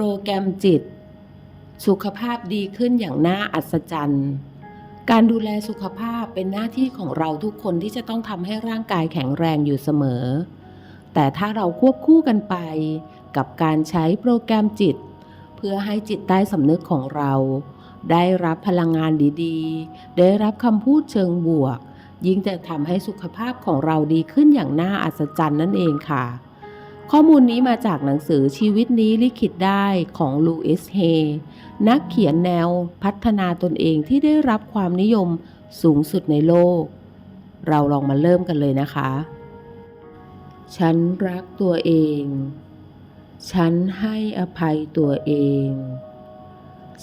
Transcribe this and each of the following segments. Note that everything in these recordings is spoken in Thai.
รแกรมจิต สุขภาพดีขึ้นอย่างน่าอัศจรรย์ การดูแลสุขภาพเป็นหน้าที่ของเราทุกคนที่จะต้องทำให้ร่างกายแข็งแรงอยู่เสมอ แต่ถ้าเราควบคู่กันไป กับการใช้โปรแกรมจิต เพื่อให้จิตใต้สำนึกของเรา ได้รับพลังงานดีๆ ได้รับคำพูดเชิงบวก ยิ่งจะทำให้สุขภาพของเราดีขึ้นอย่างน่าอัศจรรย์นั่นเองค่ะ ข้อมูลนี้มาจากหนังสือชีวิตนี้ลิขิตได้ของลูอิสเฮนักเขียนแนวพัฒนาตนเองที่ได้รับความนิยมสูงสุดในโลก เราลองมาเริ่มกันเลยนะคะ ฉันรักตัวเอง ฉันให้อภัยตัวเอง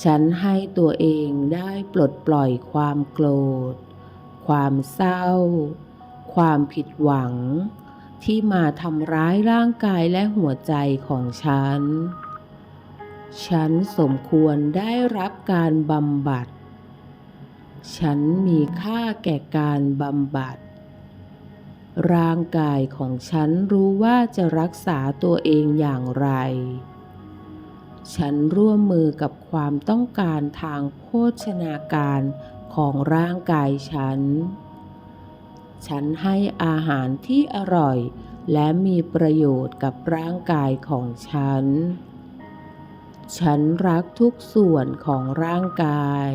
ฉันให้ตัวเองได้ปลดปล่อยความโกรธ ความเศร้า ความผิดหวัง ที่มาทำร้ายร่างกายและหัวใจของฉัน ฉันสมควรได้รับการบำบัด ฉันมีค่าแก่การบำบัด ร่างกายของฉันรู้ว่าจะรักษาตัวเองอย่างไร ฉันร่วมมือกับความต้องการทางโภชนาการของร่างกายฉัน ฉันให้อาหารที่อร่อย และมีประโยชน์กับร่างกายของฉัน ฉันรักทุกส่วนของร่างกาย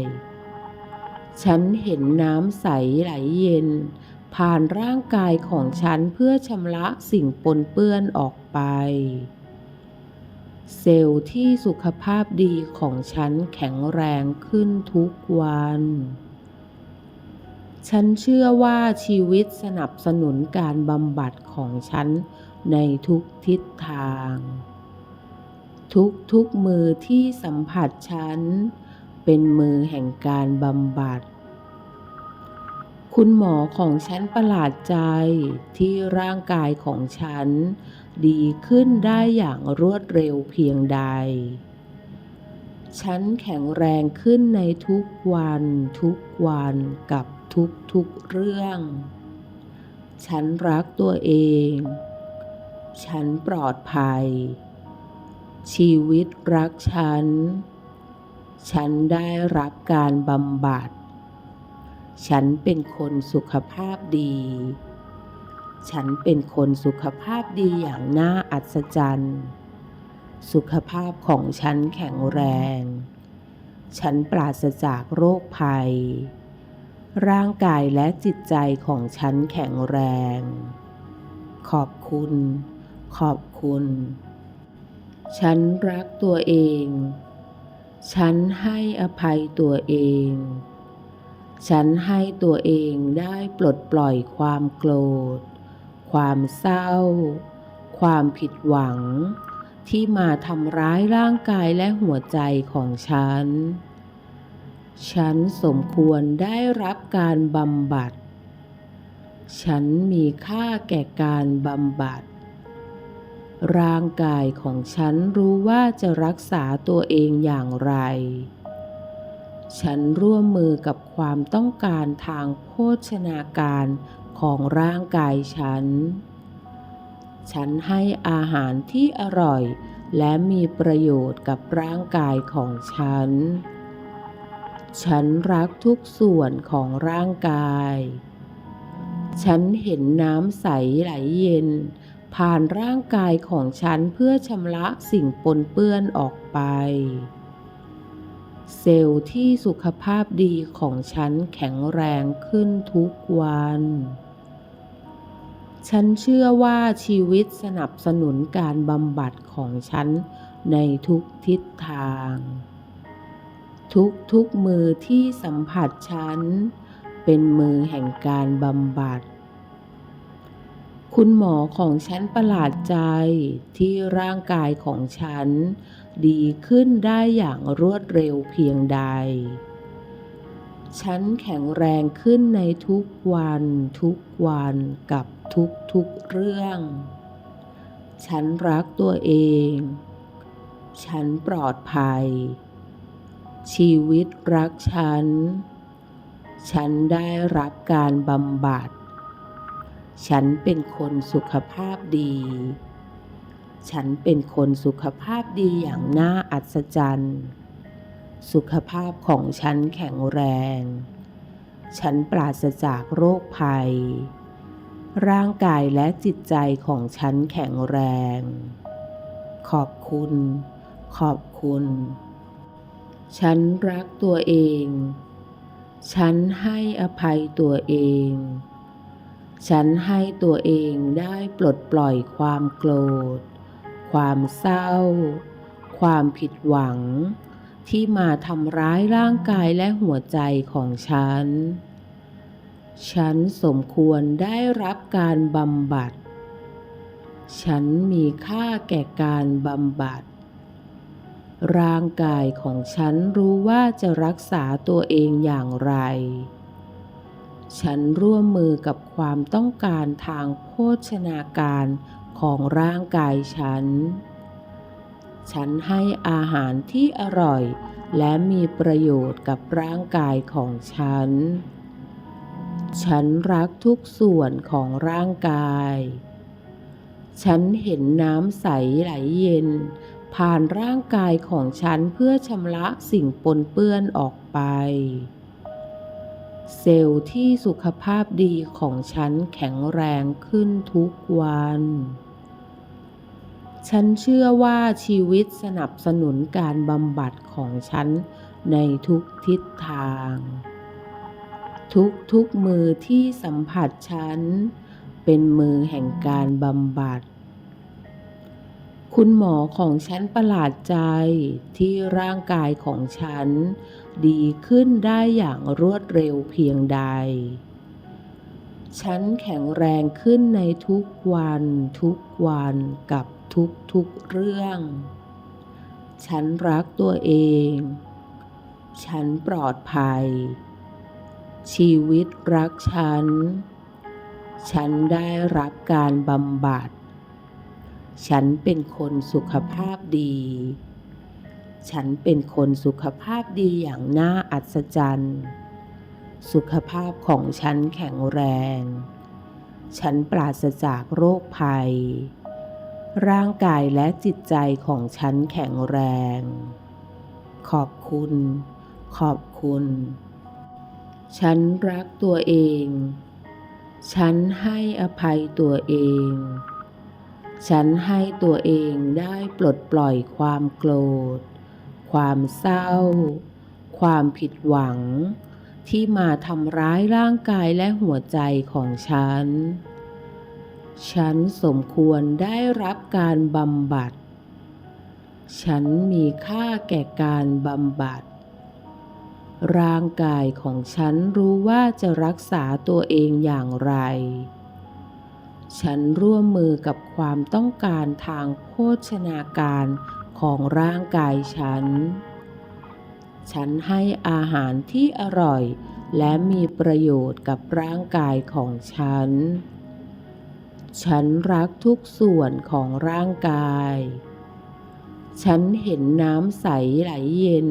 ฉันเห็นน้ำใสไหลเย็น ผ่านร่างกายของฉันเพื่อชำระสิ่งปนเปื้อนออกไป เซลล์ที่สุขภาพดีของฉันแข็งแรงขึ้นทุกวัน ฉันเชื่อว่าชีวิตสนับสนุนการบำบัดของฉันในทุกทิศทาง ทุกทุกมือที่สัมผัสฉัน เป็นมือแห่งการบำบัด คุณหมอของฉันประหลาดใจที่ร่างกายของฉัน ดีขึ้นได้อย่างรวดเร็วเพียงใด ฉันแข็งแรงขึ้นในทุกวันทุกวันกับ ทุกทุกๆเรื่อง ฉันรักตัวเอง ฉันปลอดภัย ชีวิตรักฉัน ฉันได้รับการบำบัด ฉันเป็นคนสุขภาพดี ฉันเป็นคนสุขภาพดีอย่างน่าอัศจรรย์สุขภาพของฉันแข็งแรง ฉันปราศจากโรคภัย ร่างกายและจิตใจของฉันแข็งแรง ขอบคุณ ขอบคุณ ฉันรักตัวเอง ฉันให้อภัยตัวเอง ฉันให้ตัวเองได้ปลดปล่อยความโกรธ ความเศร้า ความผิดหวัง ที่มาทำร้ายร่างกายและหัวใจของฉัน ฉันสมควรได้รับการบำบัด ฉันมีค่าแก่การบำบัด ร่างกายของฉันรู้ว่าจะรักษาตัวเองอย่างไร ฉันร่วมมือกับความต้องการทางโภชนาการของร่างกายฉัน ฉันให้อาหารที่อร่อยและมีประโยชน์กับร่างกายของฉัน ฉันรักทุกส่วนของร่างกาย ฉันเห็นน้ำใสไหลเย็น ผ่านร่างกายของฉันเพื่อชำระสิ่งปนเปื้อนออกไป เซลล์ที่สุขภาพดีของฉันแข็งแรงขึ้นทุกวัน ฉันเชื่อว่าชีวิตสนับสนุนการบำบัดของฉันในทุกทิศทาง ทุกทุกมือที่สัมผัสฉัน เป็นมือแห่งการบำบัด คุณหมอของฉันประหลาดใจที่ร่างกายของฉัน ดีขึ้นได้อย่างรวดเร็วเพียงใด ฉันแข็งแรงขึ้นในทุกวันทุกวันกับทุกทุกเรื่อง ฉันรักตัวเอง ฉันปลอดภัย ชีวิตรักฉัน ฉันได้รับการบำบัด ฉันเป็นคนสุขภาพดี ฉันเป็นคนสุขภาพดีอย่างน่าอัศจรรย์ สุขภาพของฉันแข็งแรง ฉันปราศจากโรคภัย ร่างกายและจิตใจของฉันแข็งแรง ขอบคุณ ขอบคุณ ฉันรักตัวเอง ฉันให้อภัยตัวเอง ฉันให้ตัวเองได้ปลดปล่อยความโกรธ ความเศร้า ความผิดหวัง ที่มาทำร้ายร่างกายและหัวใจของฉัน ฉันสมควรได้รับการบำบัด ฉันมีค่าแก่การบำบัด ร่างกายของฉันรู้ว่าจะรักษาตัวเองอย่างไร ฉันร่วมมือกับความต้องการทางโภชนาการของร่างกายฉัน ฉันให้อาหารที่อร่อยและมีประโยชน์กับร่างกายของฉัน ฉันรักทุกส่วนของร่างกาย ฉันเห็นน้ำใสไหลเย็น ผ่านร่างกายของฉันเพื่อชำระสิ่งปนเปื้อนออกไป เซลล์ที่สุขภาพดีของฉันแข็งแรงขึ้นทุกวัน ฉันเชื่อว่าชีวิตสนับสนุนการบำบัดของฉันในทุกทิศทาง ทุกทุกมือที่สัมผัสฉัน เป็นมือแห่งการบำบัด คุณหมอของฉันประหลาดใจที่ร่างกายของฉัน ดีขึ้นได้อย่างรวดเร็วเพียงใด ฉันแข็งแรงขึ้นในทุกวันทุกวันกับทุกทุกๆเรื่อง ฉันรักตัวเอง ฉันปลอดภัย ชีวิตรักฉัน ฉันได้รับการบำบัด ฉันเป็นคนสุขภาพดี ฉันเป็นคนสุขภาพดีอย่างน่าอัศจรรย์ สุขภาพของฉันแข็งแรง ฉันปราศจากโรคภัย ร่างกายและจิตใจของฉันแข็งแรง ขอบคุณ ขอบคุณ ฉันรักตัวเอง ฉันให้อภัยตัวเอง ฉันให้ตัวเองได้ปลดปล่อยความโกรธ ความเศร้า ความผิดหวัง ที่มาทำร้ายร่างกายและหัวใจของฉัน ฉันสมควรได้รับการบำบัด ฉันมีค่าแก่การบำบัด ร่างกายของฉันรู้ว่าจะรักษาตัวเองอย่างไร ฉันร่วมมือกับความต้องการทางโภชนาการของร่างกายฉัน ฉันให้อาหารที่อร่อย และมีประโยชน์กับร่างกายของฉัน ฉันรักทุกส่วนของร่างกาย ฉันเห็นน้ำใสไหลเย็น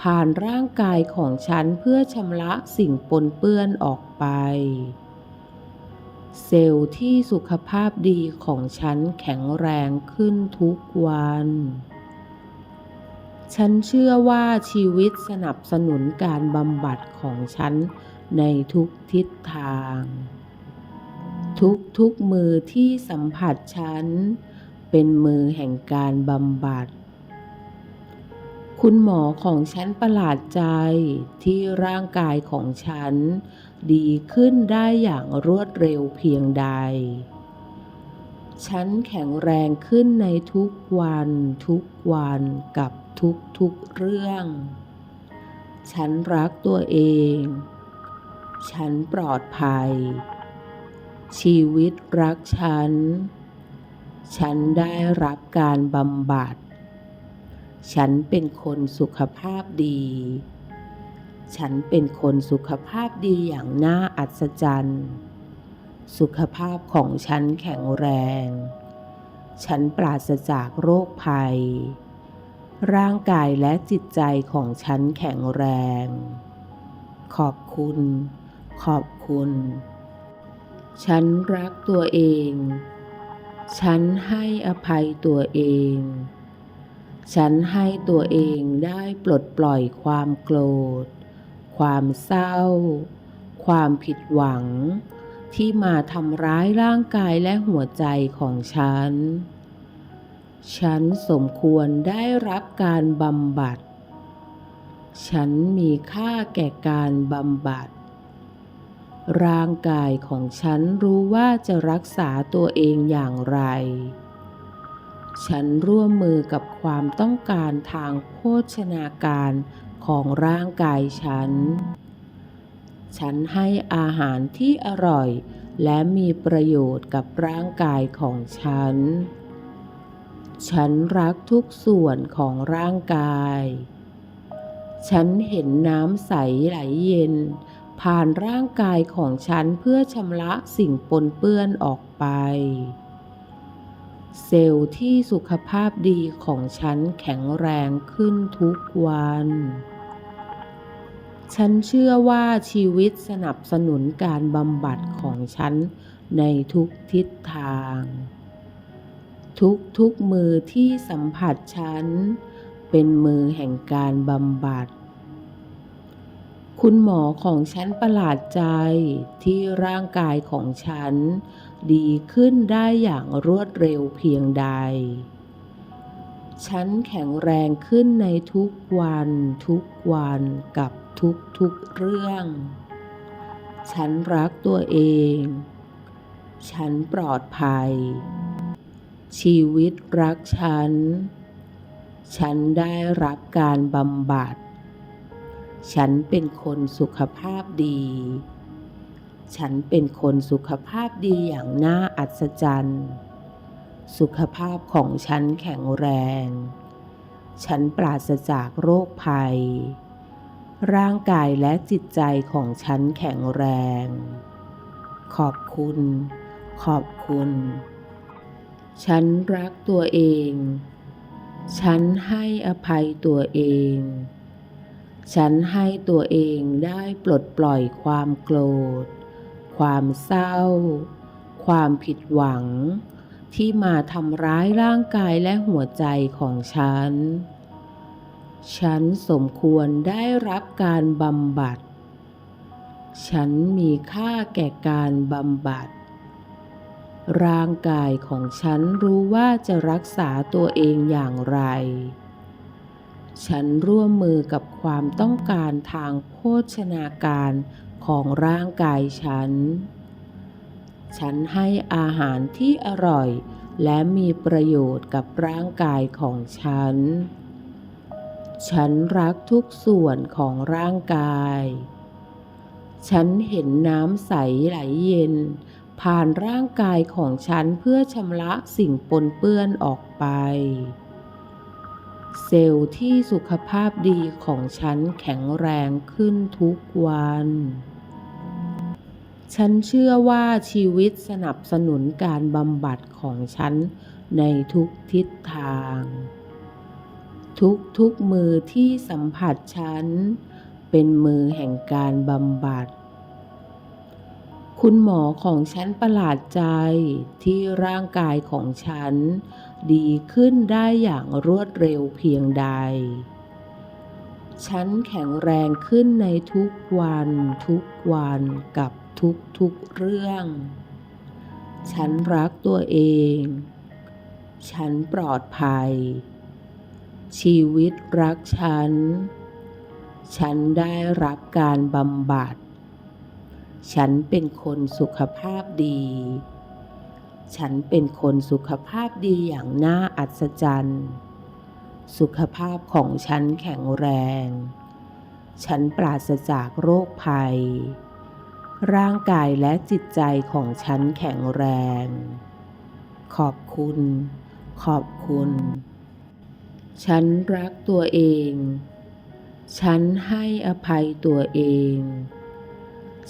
ผ่านร่างกายของฉันเพื่อชำระสิ่งปนเปื้อนออกไป เซลล์ที่สุขภาพดีของฉันแข็งแรงขึ้นทุกวัน ฉันเชื่อว่าชีวิตสนับสนุนการบำบัดของฉันในทุกทิศทาง ทุกทุกมือที่สัมผัสฉัน เป็นมือแห่งการบำบัด คุณหมอของฉันประหลาดใจที่ร่างกายของฉัน ดีขึ้นได้อย่างรวดเร็วเพียงใด ฉันแข็งแรงขึ้นในทุกวันทุกวันกับทุกทุกๆเรื่อง ฉันรักตัวเอง ฉันปลอดภัย ชีวิตรักฉัน ฉันได้รับการบำบัด ฉันเป็นคนสุขภาพดี ฉันเป็นคนสุขภาพดีอย่างน่าอัศจรรย์ สุขภาพของฉันแข็งแรง ฉันปราศจากโรคภัย ร่างกายและจิตใจของฉันแข็งแรง ขอบคุณ ขอบคุณ ฉันรักตัวเอง ฉันให้อภัยตัวเองฉันให้ตัวเองได้ปลดปล่อยความโกรธ ความเศร้า ความผิดหวัง ที่มาทำร้ายร่างกายและหัวใจของฉัน ฉันสมควรได้รับการบำบัด ฉันมีค่าแก่การบำบัด ร่างกายของฉันรู้ว่าจะรักษาตัวเองอย่างไรฉันร่วมมือกับความต้องการทางโภชนาการ ของร่างกายฉัน ฉันให้อาหารที่อร่อย และมีประโยชน์กับร่างกายของฉัน ฉันรักทุกส่วนของร่างกาย ฉันเห็นน้ำใสไหลเย็น ผ่านร่างกายของฉันเพื่อชำระสิ่งปนเปื้อนออกไป เซลล์ที่สุขภาพดีของฉันแข็งแรงขึ้นทุกวัน ฉันเชื่อว่าชีวิตสนับสนุนการบำบัดของฉันในทุกทิศทาง ทุกทุกมือที่สัมผัสฉัน เป็นมือแห่งการบำบัด คุณหมอของฉันประหลาดใจที่ร่างกายของฉัน ดีขึ้นได้อย่างรวดเร็วเพียงใด ฉันแข็งแรงขึ้นในทุกวันทุกวันกับทุกทุกๆเรื่อง ฉันรักตัวเอง ฉันปลอดภัย ชีวิตรักฉัน ฉันได้รับการบำบัด ฉันเป็นคนสุขภาพดี ฉันเป็นคนสุขภาพดีอย่างน่าอัศจรรย์ สุขภาพของฉันแข็งแรง ฉันปราศจากโรคภัย ร่างกายและจิตใจของฉันแข็งแรง ขอบคุณ ขอบคุณ ฉันรักตัวเอง ฉันให้อภัยตัวเองฉันให้ตัวเองได้ปลดปล่อยความโกรธ ความเศร้า ความผิดหวัง ที่มาทำร้ายร่างกายและหัวใจของฉัน ฉันสมควรได้รับการบำบัด ฉันมีค่าแก่การบำบัด ร่างกายของฉันรู้ว่าจะรักษาตัวเองอย่างไรฉันร่วมมือกับความต้องการทางโภชนาการ ของร่างกายฉัน ฉันให้อาหารที่อร่อย และมีประโยชน์กับร่างกายของฉัน ฉันรักทุกส่วนของร่างกาย ฉันเห็นน้ำใสไหลเย็น ผ่านร่างกายของฉันเพื่อชำระสิ่งปนเปื้อนออกไปเซลล์ที่สุขภาพดีของฉันแข็งแรงขึ้นทุกวัน ฉันเชื่อว่าชีวิตสนับสนุนการบำบัดของฉันในทุกทิศทาง ทุกทุกมือที่สัมผัสฉัน เป็นมือแห่งการบำบัด คุณหมอของฉันประหลาดใจที่ร่างกายของฉัน ดีขึ้นได้อย่างรวดเร็วเพียงใด ฉันแข็งแรงขึ้นในทุกวันทุกวันกับ ทุกทุกๆเรื่อง ฉันรักตัวเอง ฉันปลอดภัย ชีวิตรักฉัน ฉันได้รับการบำบัด ฉันเป็นคนสุขภาพดี ฉันเป็นคนสุขภาพดีอย่างน่าอัศจรรย์ สุขภาพของฉันแข็งแรง ฉันปราศจากโรคภัย ร่างกายและจิตใจของฉันแข็งแรง ขอบคุณ ขอบคุณ ฉันรักตัวเอง ฉันให้อภัยตัวเอง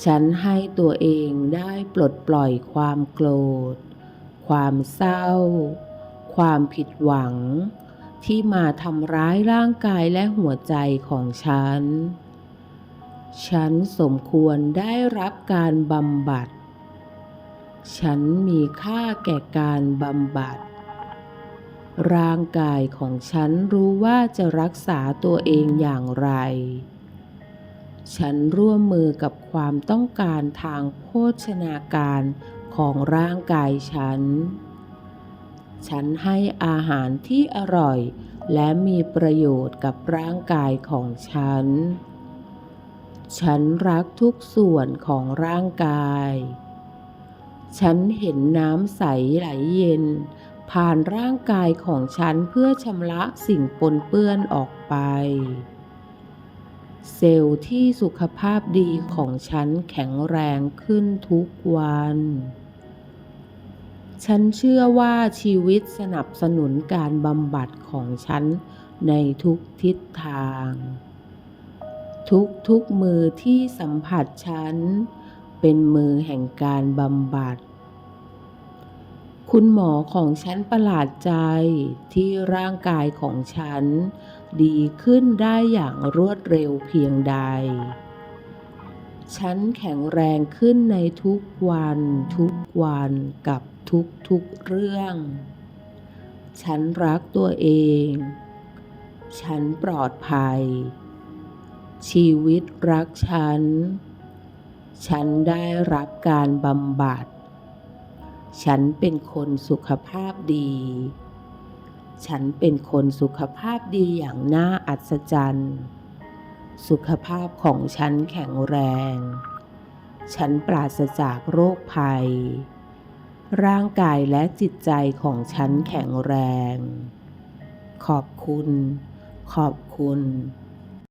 ฉันให้ตัวเองได้ปลดปล่อยความโกรธ ความเศร้า ความผิดหวัง ที่มาทำร้ายร่างกายและหัวใจของฉัน ฉันสมควรได้รับการบำบัด ฉันมีค่าแก่การบำบัด ร่างกายของฉันรู้ว่าจะรักษาตัวเองอย่างไร ฉันร่วมมือกับความต้องการทางโภชนาการของร่างกายฉัน ฉันให้อาหารที่อร่อยและมีประโยชน์กับร่างกายของฉัน ฉันรักทุกส่วนของร่างกาย ฉันเห็นน้ำใสไหลเย็น ผ่านร่างกายของฉันเพื่อชำระสิ่งปนเปื้อนออกไป เซลล์ที่สุขภาพดีของฉันแข็งแรงขึ้นทุกวัน ฉันเชื่อว่าชีวิตสนับสนุนการบำบัดของฉันในทุกทิศทาง ทุกทุกมือที่สัมผัสฉัน เป็นมือแห่งการบำบัด คุณหมอของฉันประหลาดใจที่ร่างกายของฉัน ดีขึ้นได้อย่างรวดเร็วเพียงใด ฉันแข็งแรงขึ้นในทุกวันทุกวันกับทุกทุกเรื่อง ฉันรักตัวเอง ฉันปลอดภัย ชีวิตรักฉัน ฉันได้รับการบำบัด ฉันเป็นคนสุขภาพดี ฉันเป็นคนสุขภาพดีอย่างน่าอัศจรรย์ สุขภาพของฉันแข็งแรง ฉันปราศจากโรคภัย ร่างกายและจิตใจของฉันแข็งแรง ขอบคุณ ขอบคุณ